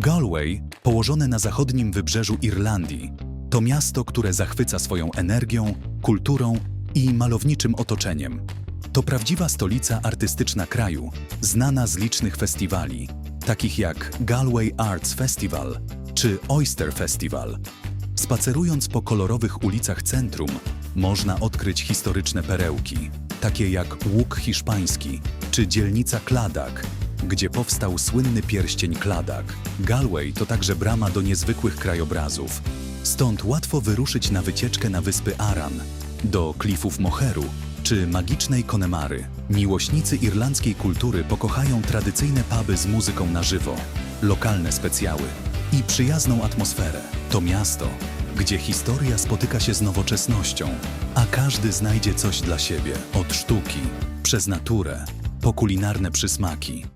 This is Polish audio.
Galway, położone na zachodnim wybrzeżu Irlandii, to miasto, które zachwyca swoją energią, kulturą i malowniczym otoczeniem. To prawdziwa stolica artystyczna kraju, znana z licznych festiwali, takich jak Galway Arts Festival czy Oyster Festival. Spacerując po kolorowych ulicach centrum, można odkryć historyczne perełki, takie jak Łuk Hiszpański czy dzielnica Kladak, gdzie powstał słynny pierścień Kladak. Galway to także brama do niezwykłych krajobrazów. Stąd łatwo wyruszyć na wycieczkę na wyspy Aran, do klifów Moheru czy magicznej Connemary. Miłośnicy irlandzkiej kultury pokochają tradycyjne puby z muzyką na żywo, lokalne specjały i przyjazną atmosferę. To miasto, gdzie historia spotyka się z nowoczesnością, a każdy znajdzie coś dla siebie od sztuki, przez naturę, po kulinarne przysmaki.